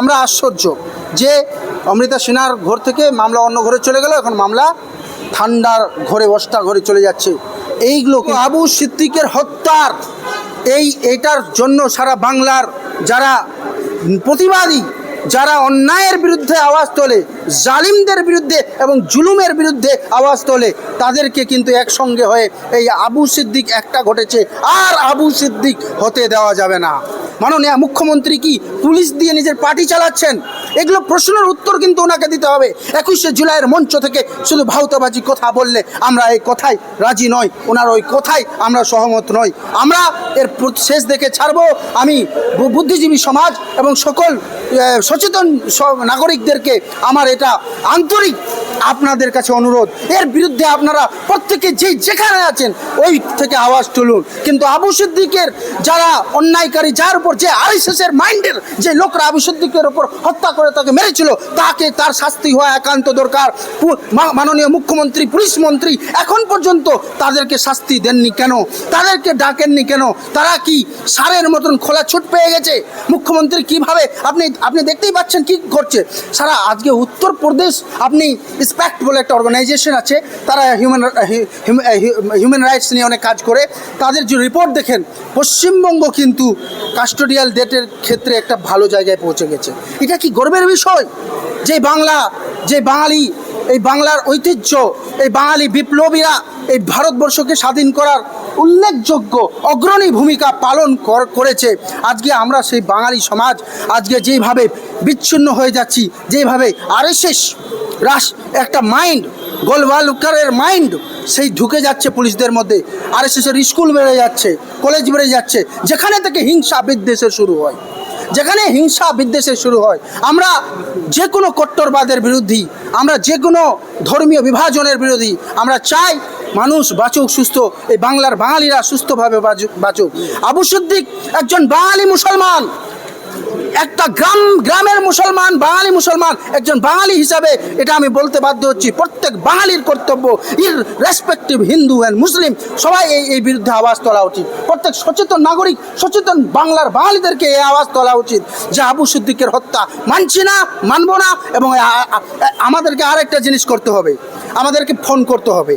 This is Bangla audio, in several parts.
আমরা আশ্চর্য যে অমৃতা সিনহার ঘর থেকে মামলা অন্য ঘরে চলে গেল, এখন মামলা ঠান্ডার ঘরে, বস্তা ঘরে চলে যাচ্ছে। এইগুলো আবু সিদ্দিকের হত্যার এই এটার জন্য সারা বাংলার যারা প্রতিবাদী, যারা অন্যায়ের বিরুদ্ধে আওয়াজ তোলে জালিমদের বিরুদ্ধে এবং জুলুমের বিরুদ্ধে আওয়াজ তোলে, তাদেরকে কিন্তু একসঙ্গে হয়ে এই আবু সিদ্দিক একটা ঘটেছে, আর আবু সিদ্দিক হতে দেওয়া যাবে না। মাননীয় মুখ্যমন্ত্রী কি পুলিশ দিয়ে নিজের পার্টি চালাচ্ছেন? এগুলো প্রশ্নের উত্তর কিন্তু ওনাকে দিতে হবে। একুশে জুলাইয়ের মঞ্চ থেকে শুধু ভাউতাবাজি কথা বললে আমরা এই কথায় রাজি নই, ওনার ওই কথায় আমরা সহমত নই। আমরা এর শেষ দেখে ছাড়বো। আমি বুদ্ধিজীবী সমাজ এবং সকল সচেতন নাগরিকদেরকে আমার এটা আন্তরিক আপনাদের কাছে অনুরোধ। এর বিরুদ্ধে আপনারা প্রত্যেকে যেই যেখানে আছেন, ওই থেকে আওয়াজ তুলুন। কিন্তু আবু সিদ্দিকের যারা অন্যায়কারী, যার উপর যে আইসিসের মাইন্ডের যে লোকরা আবু সিদ্দিকের উপর হত্যা করে তাকে মেরেছিল, তাকে তার শাস্তি হওয়া একান্ত দরকার। মাননীয় মুখ্যমন্ত্রী, পুলিশ মন্ত্রী, এখন পর্যন্ত তাদেরকে শাস্তি দেননি কেন? তাদেরকে ডাকেননি কেন? তারা কি সারের মতন খোলা ছুট পেয়ে গেছে? মুখ্যমন্ত্রী কীভাবে আপনি আপনি দেখতেই পাচ্ছেন কি করছে সারা আজকে উত্তরপ্রদেশ, আপনি স্প্যাক্ট বলে একটা অর্গানাইজেশন আছে, তারা হিউম্যান হিউম্যান রাইটস নিয়ে অনেক কাজ করে। তাদের যে রিপোর্ট দেখেন, পশ্চিমবঙ্গ কিন্তু কাস্টোডিয়াল ডেটের ক্ষেত্রে একটা ভালো জায়গায় পৌঁছে গেছে। এটা কি গর্বের বিষয়? যে বাংলা, যে বাঙালি, এই বাংলার ঐতিহ্য, এই বাঙালি বিপ্লবীরা এই ভারতবর্ষকে স্বাধীন করার উল্লেখযোগ্য অগ্রণী ভূমিকা পালন কর- করেছে। আজকে আমরা সেই বাঙালি সমাজ, আজকে যেভাবে বিচ্ছিন্ন হয়ে যাচ্ছি, যেভাবে আরএসএস রাস, একটা মাইন্ড, গোলবালুকারের মাইন্ড, সেই ঢুকে যাচ্ছে পুলিশদের মধ্যে। আরএসএসের স্কুল বেড়ে যাচ্ছে, কলেজ বেড়ে যাচ্ছে, যেখানে থেকে হিংসা বিদ্বেষের শুরু হয়। যেখানে হিংসা বিদ্বেষের শুরু হয়, আমরা যে কোনো কট্টরবাদের বিরোধী, আমরা যে কোনো ধর্মীয় বিভাজনের বিরোধী, আমরা চাই মানুষ বাঁচুক সুস্থ, এই বাংলার বাঙালিরা সুস্থভাবে বাঁচুক আবু সিদ্দিক একজন বাঙালি মুসলমান। একটা গ্রাম, গ্রামের মুসলমান, বাঙালি মুসলমান, একজন বাঙালি হিসাবে এটা আমি বলতে বাধ্য হচ্ছি। প্রত্যেক বাঙালির কর্তব্য ইর রেসপেক্টিভ হিন্দু অ্যান্ড মুসলিম, সবাই এই এই বিরুদ্ধে আওয়াজ তোলা উচিত। প্রত্যেক সচেতন নাগরিক, সচেতন বাংলার বাঙালিদেরকে এই আওয়াজ তোলা উচিত যে আবু সিদ্দিকের হত্যা মানছি না, মানবো না এবং আমাদেরকে আরেকটা জিনিস করতে হবে। আমাদেরকে ফোন করতে হবে।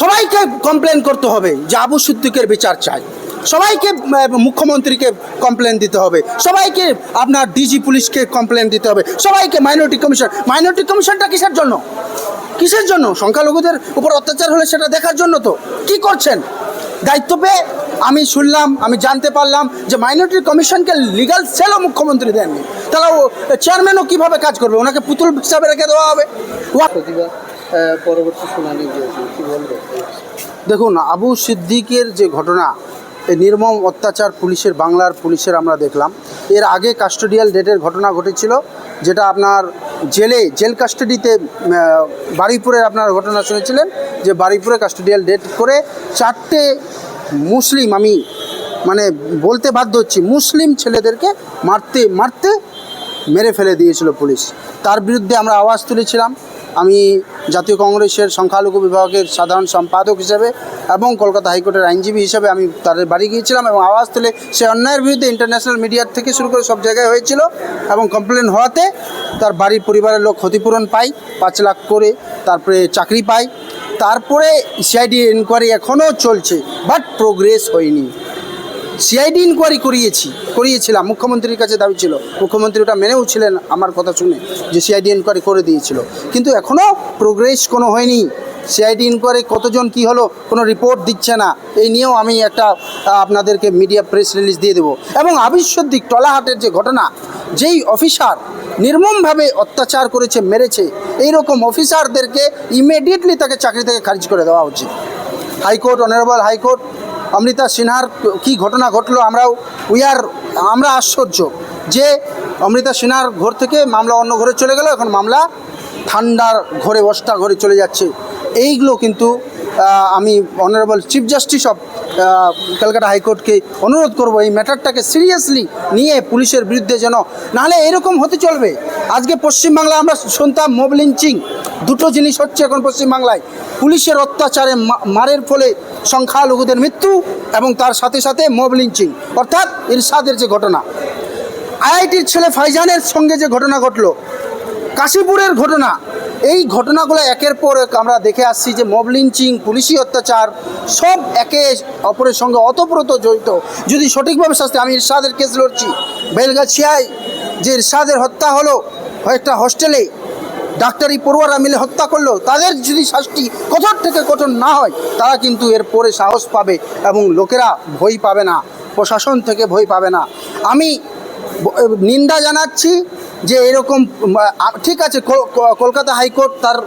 সবাইকে কমপ্লেন করতে হবে যে আবু সিদ্দিকের বিচার চাই। সবাইকে মুখ্যমন্ত্রীকে কমপ্লেন দিতে হবে। সবাইকে আপনার ডিজি পুলিশকে কমপ্লেন দিতে হবে। সবাইকে মাইনরিটি কমিশন মাইনরিটি কমিশনটা কিসের জন্য? কিসের জন্য? সংখ্যালঘুদের উপর অত্যাচার হলে সেটা দেখার জন্য তো। কি করছেন? দায়িত্ব পেয়ে আমি শুনলাম আমি জানতে পারলাম যে মাইনরিটি কমিশনকে লিগাল সেলও মুখ্যমন্ত্রী দেননি। তাহলে ও চেয়ারম্যানও কীভাবে কাজ করবে? ওনাকে পুতুল হিসাবে রেখে দেওয়া হবে। পরবর্তী শুনানি দেখুন আবু সিদ্দিকের যে ঘটনা এই নির্মম অত্যাচার পুলিশের, বাংলার পুলিশের আমরা দেখলাম। এর আগে কাস্টোডিয়াল ডেটের ঘটনা ঘটেছিল, যেটা আপনার জেলে, জেল কাস্টোডিতে বারুইপুরের আপনার ঘটনা শুনেছিলেন, যে বারিপুরে কাস্টোডিয়াল ডেট করে চারটে মুসলিম, আমি মানে বলতে বাধ্য হচ্ছি, মুসলিম ছেলেদেরকে মারতে মারতে মেরে ফেলে দিয়েছিল পুলিশ। তার বিরুদ্ধে আমরা আওয়াজ তুলেছিলাম। আমি জাতীয় কংগ্রেসের সংখ্যালঘু বিভাগের সাধারণ সম্পাদক হিসেবে এবং কলকাতা হাইকোর্টের আইনজীবী হিসেবে আমি তাদের বাড়ি গিয়েছিলাম এবং আওয়াজ তুলে সে অন্যায়ের বিরুদ্ধে ইন্টারন্যাশনাল মিডিয়ার থেকে শুরু করে সব জায়গায় হয়েছিল এবং কমপ্লেন হওয়াতে তার বাড়ির পরিবারের লোক ক্ষতিপূরণ পায়, পাঁচ লাখ করে তারপরে চাকরি পায়। তারপরে সিআইডি ইনকোয়ারি এখনও চলছে বাট প্রোগ্রেস হয়নি। সিআইডি ইনকোয়ারি করিয়েছি, করিয়েছিলাম, মুখ্যমন্ত্রীর কাছে দাবি ছিল। মুখ্যমন্ত্রী ওটা মেনেও ছিলেন আমার কথা শুনে, যে সিআইডি ইনকোয়ারি করে দিয়েছিল। কিন্তু এখনও প্রোগ্রেস কোনো হয়নি। সিআইডি ইনকোয়ারি কতজন, কি হলো, কোনো রিপোর্ট দিচ্ছে না। এই নিয়েও আমি একটা আপনাদেরকে মিডিয়া প্রেস রিলিজ দিয়ে দেবো। এবং আবিশ্বদিক টলাহাটের যে ঘটনা, যেই অফিসার নির্মমভাবে অত্যাচার করেছে, মেরেছে, এইরকম অফিসারদেরকে ইমিডিয়েটলি তাকে চাকরি থেকে খারিজ করে দেওয়া উচিত। হাইকোর্ট অনারেবল হাইকোর্ট অমৃতা সিনহার কি ঘটনা ঘটলো আমরাও উই আর আমরা আশ্চর্য যে অমৃতা সিনহার ঘর থেকে মামলা অন্য ঘরে চলে গেল, এখন মামলা ঠান্ডার ঘরে, বস্তা ঘরে চলে যাচ্ছে। এইগুলো কিন্তু আমি honourable chief justice of Kolkata হাইকোর্টকে অনুরোধ করব এই ম্যাটারটাকে সিরিয়াসলি নিয়ে পুলিশের বিরুদ্ধে যেন, নাহলে এরকম হতে চলবে। আজকে পশ্চিমবাংলায় আমরা শুনতাম মোব লিঞ্চিং দুটো জিনিস হচ্ছে এখন পশ্চিমবাংলায়। পুলিশের অত্যাচারে মারের ফলে সংখ্যালঘুদের মৃত্যু এবং তার সাথে সাথে মোব লিঞ্চিং অর্থাৎ ইরশাদের যে ঘটনা। আইআইটির ছেলে ফাইজানের সঙ্গে যে ঘটনা ঘটলো, কাশীপুরের ঘটনা, এই ঘটনাগুলো একের পর এক আমরা দেখে আসছি যে মব লিঞ্চিং পুলিশি অত্যাচার, সব একে অপরের সঙ্গে অতপ্রত জড়িত। যদি সঠিকভাবে শাস্তি, আমি ইরশাদের কেস লড়ছি। বেলগাছিয়ায় যে ইরশাদের হত্যা হলো একটা হোস্টেলে ডাক্তারি পড়ুয়ারা মিলে হত্যা করল তাদের যদি শাস্তি কঠোর থেকে কঠোর না হয়, তারা কিন্তু এর পরে সাহস পাবে এবং লোকেরা ভয় পাবে না, প্রশাসন থেকে ভয় পাবে না। আমি নিন্দা জানাচ্ছি যে এরকম ঠিক আছে কলকাতা হাইকোর্ট তার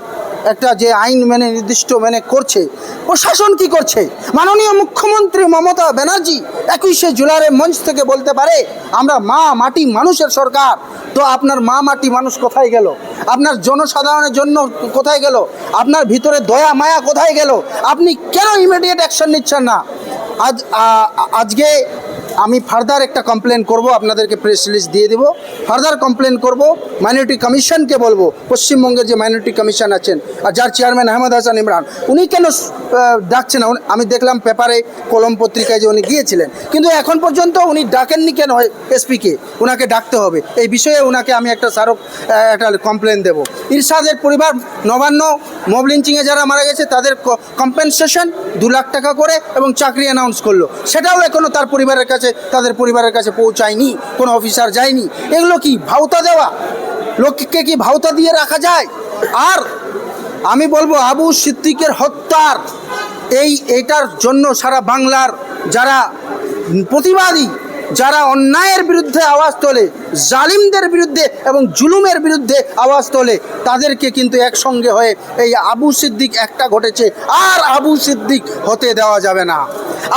একটা যে আইন মেনে নির্দিষ্ট মেনে করছে, প্রশাসন কি করছে? মাননীয় মুখ্যমন্ত্রী মমতা ব্যানার্জি একুশে জুলাইয়ের মঞ্চ থেকে বলতে পারে, আমরা মা মাটি মানুষের সরকার। তো আপনার মা মাটি মানুষ কোথায় গেল? আপনার জনসাধারণের জন্য কোথায় গেল? আপনার ভিতরে দয়া, মায়া কোথায় গেল? আপনি কেন ইমিডিয়েট অ্যাকশন নিচ্ছেন না? আজ আজকে আমি ফার্দার একটা কমপ্লেন করব, আপনাদেরকে প্রেস রিলিজ দিয়ে দেবো। ফার্দার কমপ্লেন করব মাইনরিটি কমিশনকে বলব পশ্চিমবঙ্গের যে মাইনরিটি কমিশন আছেন, আর যার চেয়ারম্যান আহমেদ হাসান ইমরান, উনি কেন ডাকছেন না? আমি দেখলাম পেপারে কলম পত্রিকায় যে উনি গিয়েছিলেন। কিন্তু এখন পর্যন্ত উনি ডাকেননি কেন এসপিকে ওনাকে ডাকতে হবে। এই বিষয়ে ওনাকে আমি একটা স্মারক একটা কমপ্লেন দেবো। ইরশাদের পরিবার নবান্ন মব লিঞ্চিংয়ে যারা মারা গেছে, তাদের কম্পেনসেশন দু লাখ টাকা করে এবং চাকরি অ্যানাউন্স করল। সেটাও এখনও তার পরিবারের কাছে তাদের পরিবারের কাছে পৌঁছায়নি, কোনো অফিসার যায়নি। এগুলো কি ভাওতা দেওয়া? লোককে কি ভাওতা দিয়ে রাখা যায়? আর আমি বলব, আবু সিদ্দিকের হত্যার, এই এটার জন্য সারা বাংলার যারা প্রতিবাদী যারা অন্যায়ের বিরুদ্ধে আওয়াজ তোলে, জালিমদের বিরুদ্ধে এবং জুলুমের বিরুদ্ধে আওয়াজ তোলে, তাদেরকে কিন্তু একসঙ্গে হয়ে এই আবু সিদ্দিক একটা ঘটেছে, আর আবু সিদ্দিক হতে দেওয়া যাবে না।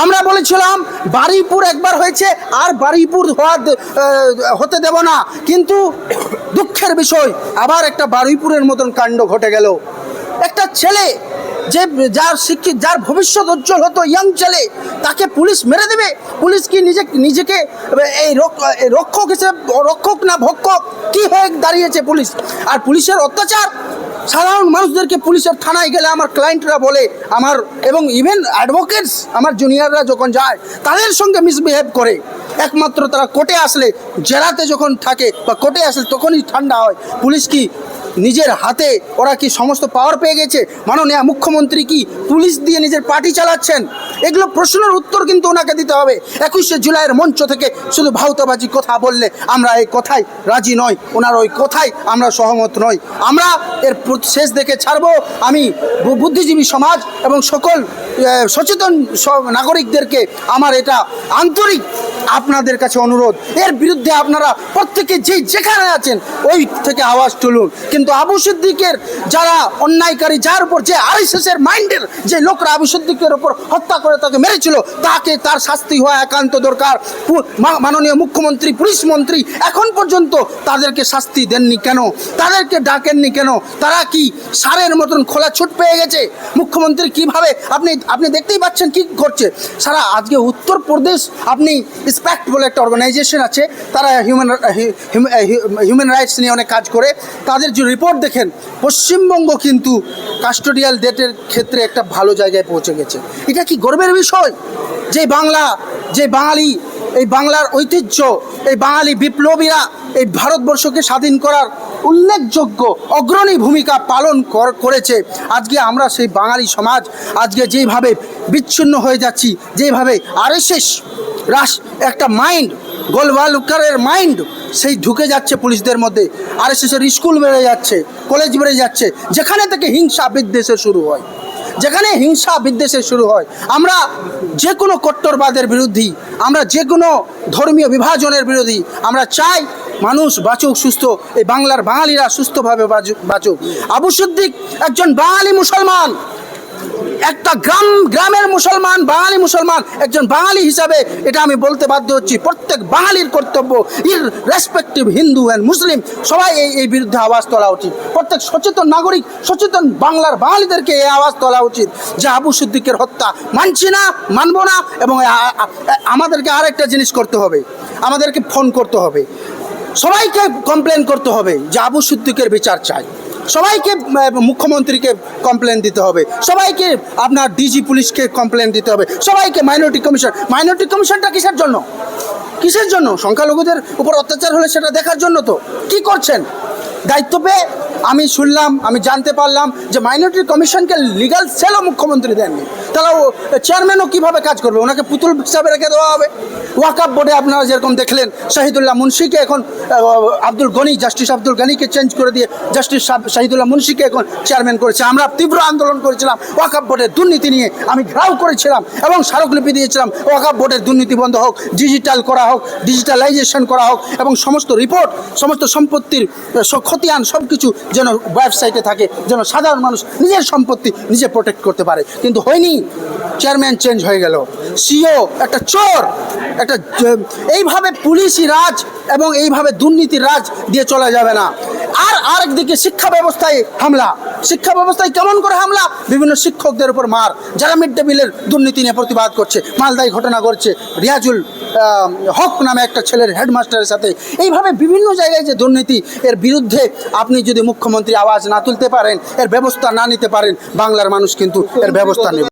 আমরা বলেছিলাম বারুইপুর একবার হয়েছে, আর বারুইপুর হওয়া হতে দেব না। কিন্তু দুঃখের বিষয়, আবার একটা বারুইপুরের মতন কাণ্ড ঘটে গেল। একটা ছেলে যে যার শিক্ষিত, যার ভবিষ্যৎ উজ্জ্বল হতো ইয়াং ছেলে, তাকে পুলিশ মেরে দেবে। পুলিশ কি নিজে, নিজেকে এই রক- এই রক্ষক হিসেবে, রক্ষক না ভক্ষক, কি হয়ে দাঁড়িয়েছে পুলিশ? আর পুলিশের অত্যাচার? সাধারণ মানুষদেরকে পুলিশের থানায় গেলে আমার ক্লায়েন্টরা বলে, আমার এবং ইভেন অ্যাডভোকেটস আমার জুনিয়ররা যখন যায়, তাদের সঙ্গে মিসবিহেভ করে। একমাত্র তারা কোর্টে আসলে, জেলাতে যখন থাকে বা কোর্টে আসলে তখনই ঠান্ডা হয়। পুলিশ কি নিজের হাতে ওরা কি সমস্ত পাওয়ার পেয়ে গেছে? মাননীয় মুখ্যমন্ত্রী কি পুলিশ দিয়ে নিজের পার্টি চালাচ্ছেন? এগুলো প্রশ্নের উত্তর কিন্তু ওনাকে দিতে হবে। একুশে জুলাইয়ের মঞ্চ থেকে শুধু ভাউতাবাজি কথা বললে আমরা এই কথাই রাজি নই। ওনার ওই কথাই আমরা সহমত নই। আমরা এর শেষ দেখে ছাড়বো। আমি বুদ্ধিজীবী সমাজ এবং সকল সচেতন নাগরিকদেরকে আমার এটা আন্তরিক আপনাদের কাছে অনুরোধ। এর বিরুদ্ধে আপনারা প্রত্যেকে যে যেখানে আছেন, ওই থেকে আওয়াজ তুলুন। কিন্তু আবু সিদ্দিকের যারা অন্যায়কারী, যার উপর যে আরএসএস এর মাইন্ডের যে লোকরা আবু সিদ্দিকের উপর হত্যা করে তাকে মেরেছিল, তাকে তার শাস্তি হওয়া একান্ত দরকার। মাননীয় মুখ্যমন্ত্রী, পুলিশ মন্ত্রী, এখন পর্যন্ত তাদেরকে শাস্তি দেননি কেন? তাদেরকে ডাকেননি কেন? তারা কি সারের মতন খোলা ছুট পেয়ে গেছে? মুখ্যমন্ত্রী কীভাবে, আপনি আপনি দেখতেই পাচ্ছেন কি করছে সারা আজকে উত্তরপ্রদেশ, আপনি স্প্যাক্ট বলে একটা অর্গানাইজেশন আছে, তারা হিউম্যান হিউম্যান রাইটস নিয়ে অনেক কাজ করে। তাদের যে রিপোর্ট দেখেন, পশ্চিমবঙ্গ কিন্তু কাস্টোডিয়াল ডেটের ক্ষেত্রে একটা ভালো জায়গায় পৌঁছে গেছে। এটা কি গর্বের বিষয়? যে বাংলা, যে বাঙালি এই বাংলার ঐতিহ্য, এই বাঙালি বিপ্লবীরা এই ভারতবর্ষকে স্বাধীন করার উল্লেখযোগ্য অগ্রণী ভূমিকা পালন কর- করেছে। আজকে আমরা সেই বাঙালি সমাজ, আজকে যেভাবে বিচ্ছিন্ন হয়ে যাচ্ছি, যেভাবে আরএসএস রাস একটা মাইন্ড, গোলবালুকারের মাইন্ড সেই ঢুকে যাচ্ছে পুলিশদের মধ্যে। আরএসএসের স্কুল বেড়ে যাচ্ছে, কলেজ বেড়ে যাচ্ছে, যেখানে থেকে হিংসা বিদ্বেষে শুরু হয়। যেখানে হিংসা বিদ্বেষে শুরু হয়, আমরা যে কোনো কট্টরবাদের বিরোধী আমরা যে কোনো ধর্মীয় বিভাজনের বিরোধী আমরা চাই মানুষ বাঁচুক, সুস্থ, এই বাংলার বাঙালিরা সুস্থভাবে বাঁচুক। আবু সিদ্দিক একজন বাঙালি মুসলমান। একটা গ্রাম, গ্রামের মুসলমান, বাঙালি মুসলমান, একজন বাঙালি হিসাবে এটা আমি বলতে বাধ্য হচ্ছি। প্রত্যেক বাঙালির কর্তব্য ইর রেসপেক্টিভ হিন্দু অ্যান্ড মুসলিম সবাই এই এই বিরুদ্ধে আওয়াজ তোলা উচিত। প্রত্যেক সচেতন নাগরিক, সচেতন বাংলার বাঙালিদেরকে এই আওয়াজ তোলা উচিত যে আবু সিদ্দিকের হত্যা মানছি না, মানবো না এবং আমাদেরকে আরেকটা জিনিস করতে হবে। আমাদেরকে ফোন করতে হবে। সবাইকে কমপ্লেন করতে হবে যে আবু সিদ্দিকের বিচার চাই। সবাইকে মুখ্যমন্ত্রীকে কমপ্লেন দিতে হবে। সবাইকে, আপনার ডিজি পুলিশকে কমপ্লেন দিতে হবে। সবাইকে মাইনরিটি কমিশন মাইনরিটি কমিশনটা কিসের জন্য? কিসের জন্য? সংখ্যালঘুদের উপর অত্যাচার হলে সেটা দেখার জন্য তো। কি করছেন? দায়িত্ব পেয়ে আমি শুনলাম, আমি জানতে পারলাম যে মাইনরিটি কমিশনকে লিগাল সেলও মুখ্যমন্ত্রী দেননি। তাহলে ও চেয়ারম্যানও কীভাবে কাজ করবে? ওনাকে পুতুল হিসাবে রেখে দেওয়া হবে? ওয়াকাপ বোর্ডে আপনারা যেরকম দেখলেন, শাহিদুল্লাহ মুন্সিকে এখন আব্দুল গনি জাস্টিস আব্দুল গনিকে চেঞ্জ করে দিয়ে জাস্টিস শাহিদুল্লাহ মুন্সিকে এখন চেয়ারম্যান করেছে। আমরা তীব্র আন্দোলন করেছিলাম ওয়াকাপ বোর্ডের দুর্নীতি নিয়ে আমি ঘেরাও করেছিলাম এবং স্মারকলিপি দিয়েছিলাম ওয়াকাপ বোর্ডের দুর্নীতি বন্ধ হোক ডিজিটাল করা হোক ডিজিটালাইজেশন করা হোক এবং সমস্ত রিপোর্ট সমস্ত সম্পত্তির খতিয়ান সব কিছু যেন ওয়েবসাইটে থাকে, যেন সাধারণ মানুষ নিজের সম্পত্তি নিজে প্রোটেক্ট করতে পারে। কিন্তু হয়নি চেয়ারম্যান চেঞ্জ হয়ে গেল। সিও একটা চোর, একটা এইভাবে পুলিশি রাজ এবং এইভাবে দুর্নীতির রাজ দিয়ে চলা যাবে না। আর আরেকদিকে শিক্ষা ব্যবস্থায় হামলা। শিক্ষা ব্যবস্থায় কেমন করে হামলা? বিভিন্ন শিক্ষকদের উপর মার। যারা মিড ডে মিলের দুর্নীতি নিয়ে প্রতিবাদ করছে, মালদায় ঘটনা ঘটছে, রিয়াজুল হক নামে একটা ছেলের হেডমাস্টারের সাথে। এইভাবে বিভিন্ন জায়গায় যে দুর্নীতি, এর বিরুদ্ধে আপনি যদি মুখ্যমন্ত্রী আওয়াজ না তুলতে পারেন, এর ব্যবস্থা না নিতে পারেন, বাংলার মানুষ কিন্তু এর ব্যবস্থা নেবে।